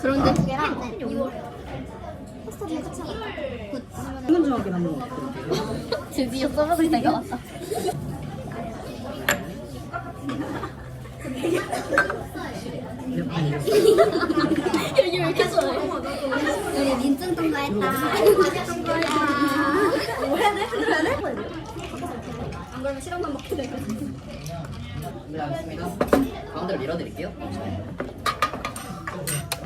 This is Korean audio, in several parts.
그런데 두 개랑 이거 파스타도 같이 하나. 은근중하게 만든 거 같아. 드디어 써먹을 때가 왔다. 여기 왜 이렇게 좋아해? 우리 민증 통과했다. 뭐 해야 돼? 해야 돼? 안 그러면 실험만 먹게 되거든. 네, 알겠습니다. 가운데로 밀어드릴게요.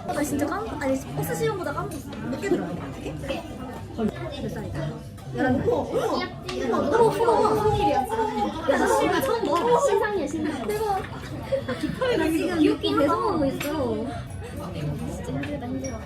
나 진짜 깜 아니 버스 시험보다 깜빡했어. 몇개 들어요? 몇 살이다? 열한 살. 어머 어머 성일이야. 야 씨발 처음 봐. 신상이야 신상. 대박. 나 지금 귀엽긴 계속 보고 있어. 진짜 힘들다 힘들어.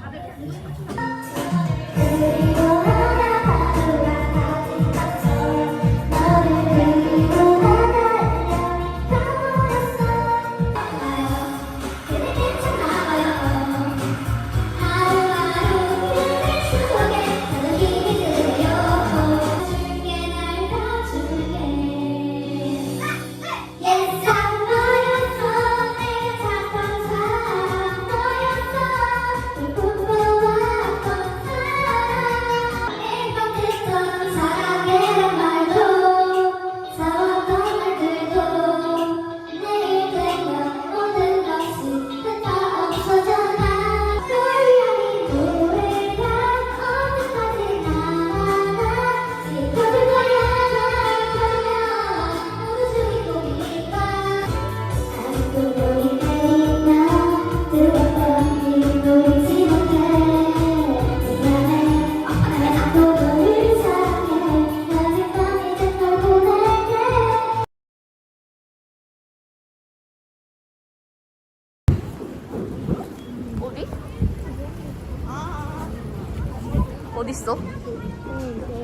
어디 있어?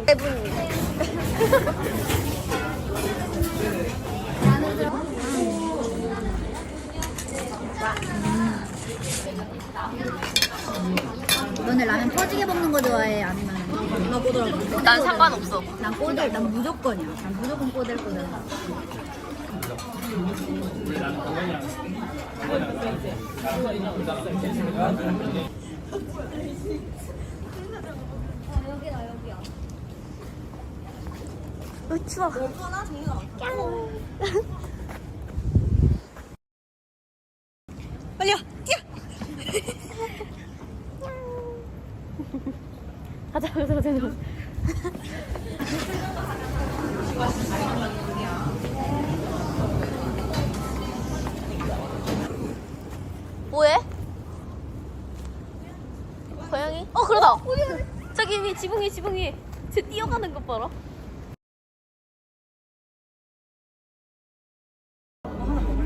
세븐. 너네 라면 터지게 먹는 거 좋아해? 아니면 나 보더라고. 난 상관없어. 난 꼬들, 난 무조건이야. 난 무조건 꼬들 꼬들. 어, 추워. 빨리요, 뛰어. 가자, 가자, 가자. 가자. 지붕이 지붕이. 쟤 뛰어가는 것 봐라.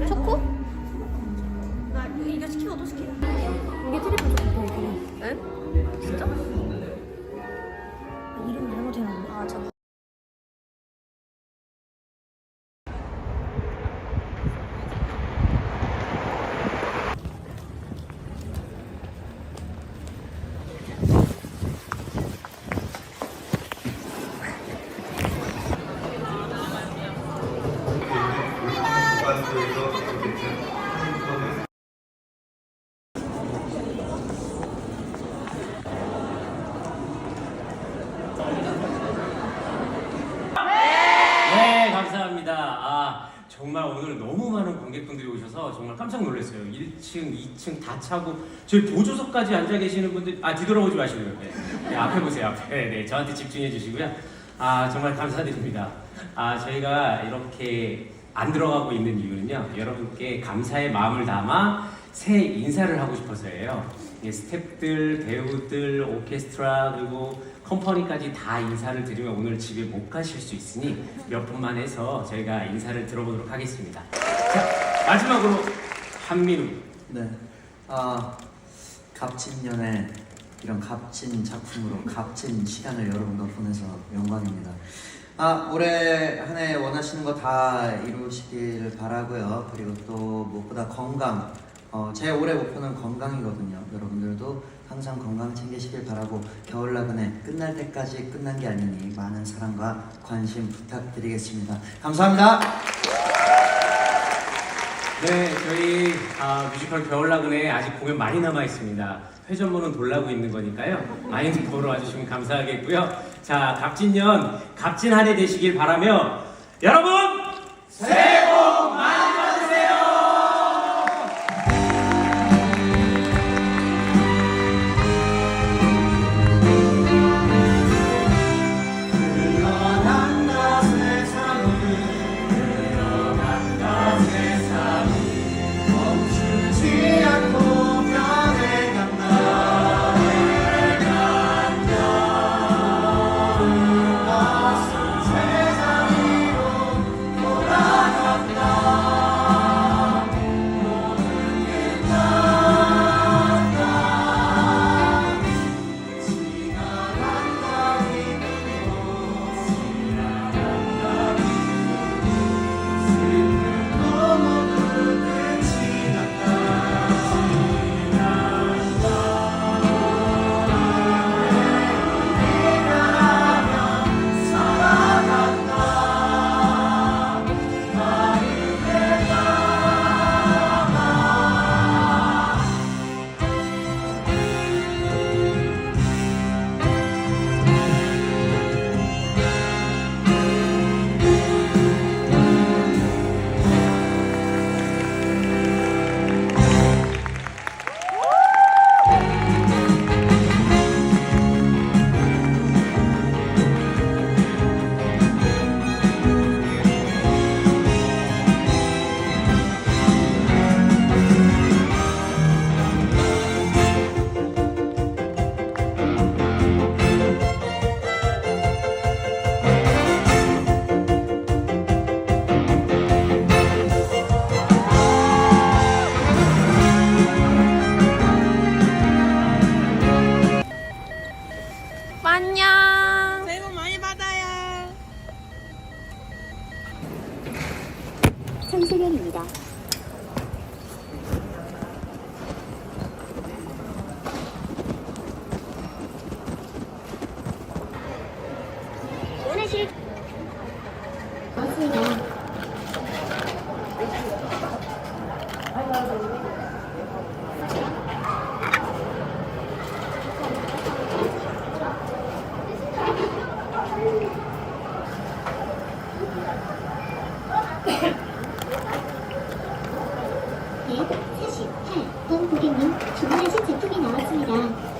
초코? 나 이거 시키고 또 시켜. 이게 트리플 좋다. 응? 진짜? 네, 감사합니다. 아, 정말 오늘 너무 많은 관객분들이 오셔서 정말 깜짝 놀랐어요. 1층, 2층 다 차고 저희 보조석까지 앉아 계시는 분들 아 뒤돌아보지 마시고요. 네, 네, 앞에 보세요. 앞에. 네, 저한테 집중해 주시고요. 아, 정말 감사드립니다. 아, 저희가 이렇게 안 들어가고 있는 이유는요. 여러분께 감사의 마음을 담아 새 인사를 하고 싶어서예요. 예, 스태프들, 배우들, 오케스트라 그리고 컴퍼니까지 다 인사를 드리면 오늘 집에 못 가실 수 있으니 몇 분만 해서 저희가 인사를 들어보도록 하겠습니다. 자, 마지막으로 한민우. 네. 아, 값진 연애 이런 값진 작품으로 값진 시간을 여러분과 보내서 영광입니다. 아, 올해 한 해 원하시는 거 다 이루시길 바라고요. 그리고 또 무엇보다 건강. 어, 제 올해 목표는 건강이거든요. 여러분들도 항상 건강 챙기시길 바라고 겨울 나그네 끝날 때까지 끝난 게 아니니 많은 사랑과 관심 부탁드리겠습니다. 감사합니다. 네, 저희 아, 뮤지컬 겨울나그네 아직 공연 많이 남아 있습니다. 회전문은 돌라고 있는 거니까요. 많이 보러 와주시면 감사하겠고요. 자, 갑진년 갑진 한 해 되시길 바라며 여러분 148번 고객님 주문하신 제품이 나왔습니다.